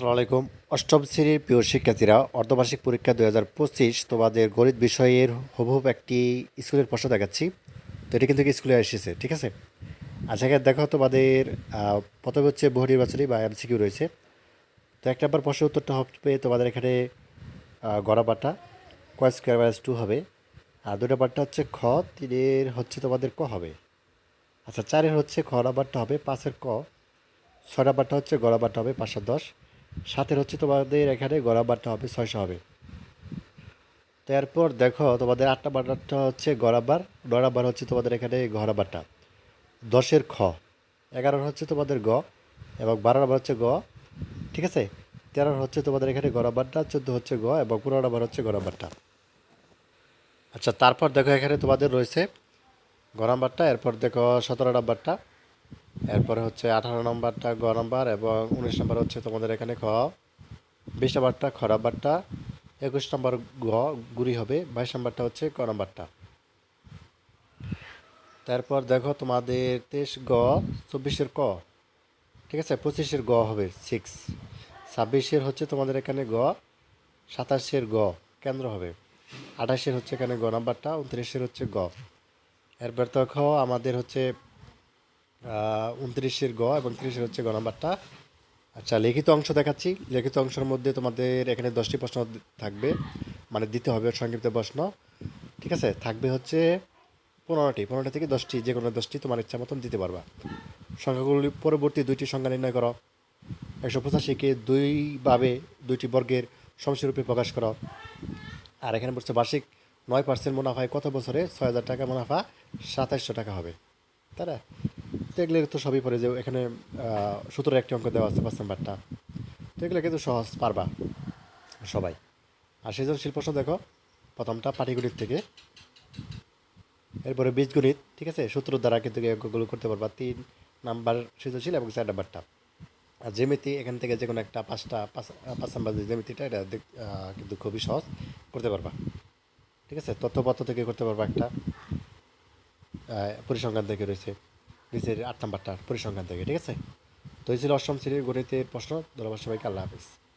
আসসালামু আলাইকুম। অষ্টম শ্রেণির প্রিয় শিক্ষার্থীরা, অর্ধবার্ষিক পরীক্ষা দু হাজার পঁচিশ তোমাদের গণিত বিষয়ের হুবহুব একটি স্কুলের প্রশ্ন দেখাচ্ছি। তো এটি কিন্তু স্কুলে এসেছে, ঠিক আছে? আচ্ছা এখানে দেখো তোমাদের প্রথমে হচ্ছে বহু নির্বাচনী বা এমসিকিউ রয়েছে। তো এক নম্বর প্রশ্নের উত্তরটা হবে তোমাদের এখানে গড়াবাটা কয় স্কোয়ার মাইনাস টু হবে। আর দুই নম্বরটা হচ্ছে খ, তিনের হচ্ছে তোমাদের ক হবে। আচ্ছা চারের হচ্ছে খ নাম্বারটা হবে, পাঁচের ক। ছয় নাম্বারটা হচ্ছে গড়াবারটা হবে পাঁচশো দশ। সাতের হচ্ছে তোমাদের এখানে গড়াবারটা হবে, ছয়শো হবে। তো এরপর দেখো তোমাদের আটটা নাম্বারটা হচ্ছে গড়াবার নয় নাম্বার হচ্ছে তোমাদের এখানে গড়াবারটা দশের খ এগারোর হচ্ছে তোমাদের গ এবং বারো নাম্বার হচ্ছে গ, ঠিক আছে? তেরো হচ্ছে তোমাদের এখানে গড়াবারটা চোদ্দ হচ্ছে গ এবং পনেরো নাম্বার হচ্ছে গড়াবারটা আচ্ছা তারপর দেখো এখানে তোমাদের রয়েছে গ নাম্বারটা এরপর দেখো সতেরো নাম্বারটা এরপরে হচ্ছে আঠারো নম্বরটা গ নম্বর এবং উনিশ নম্বর হচ্ছে তোমাদের এখানে খ। বিশ নম্বরটা খ নম্বরটা, একুশ নম্বর গ গুড়ি হবে, বাইশ নম্বরটা হচ্ছে ক নম্বরটা। তারপর দেখো তোমাদের তেইশ গ, চব্বিশের ক। ঠিক আছে? পঁচিশের গ হবে সিক্স ছাব্বিশের হচ্ছে তোমাদের এখানে গ, সাতাশের গ কেন্দ্র হবে। আঠাশের হচ্ছে এখানে গ নাম্বারটা, উনত্রিশের হচ্ছে গ। এরপর দেখো আমাদের হচ্ছে উনত্রিশের গ এবং ত্রিশের হচ্ছে গ নাম্বারটা। আচ্ছা লিখিত অংশ দেখাচ্ছি। লিখিত অংশের মধ্যে তোমাদের এখানে দশটি প্রশ্ন থাকবে। মানে দিতে হবে সংক্ষিপ্ত প্রশ্ন। ঠিক আছে? থাকবে হচ্ছে পনেরোটি। পনেরোটি থেকে দশটি, যে কোনো দশটি তোমার ইচ্ছা মতন দিতে পারবা। সংখ্যাগুলি পরবর্তী দুইটি সংখ্যা নির্ণয় করো। একশো পঁচাশিকে দুইভাবে দুইটি বর্গের সমস্যারূপে প্রকাশ করো। আর এখানে বলছে বার্ষিক নয় পার্সেন্ট মুনাফায় কত বছরে ছয় হাজার টাকা মুনাফা সাতাইশশো টাকা হবে। তাই না? এগুলো তো সবই পড়ে যে এখানে সতেরো একটি অঙ্ক দেওয়া আছে পাঁচ নাম্বারটা। তো এগুলো কিন্তু সহজ, পারবা সবাই। আর সৃজনশীল প্রশ্ন দেখো, প্রথমটা পাটিগণিত থেকে। এরপরে বীজগণিত, ঠিক আছে? সূত্র দ্বারা কিন্তু এই অঙ্কগুলো করতে পারবা। তিন নাম্বার সৃজনশীল এবং চার নাম্বারটা। আর জ্যামিতি, এখান থেকে যে কোনো একটা পাঁচটা, পাঁচ পাঁচ নাম্বার যে জ্যামিতিটা, এটা কিন্তু খুবই সহজ করতে পারবা। ঠিক আছে? তথ্যপত্র থেকে করতে পারবা একটা পরিসংখ্যান থেকে রয়েছে। নিচের আট নাম্বারটা পরিসংখ্যান থেকে, ঠিক আছে? তো এই ছিল অষ্টম শ্রেণির গণিতের প্রশ্ন। ধন্যবাদ সবাইকে, আল্লাহ হাফিজ।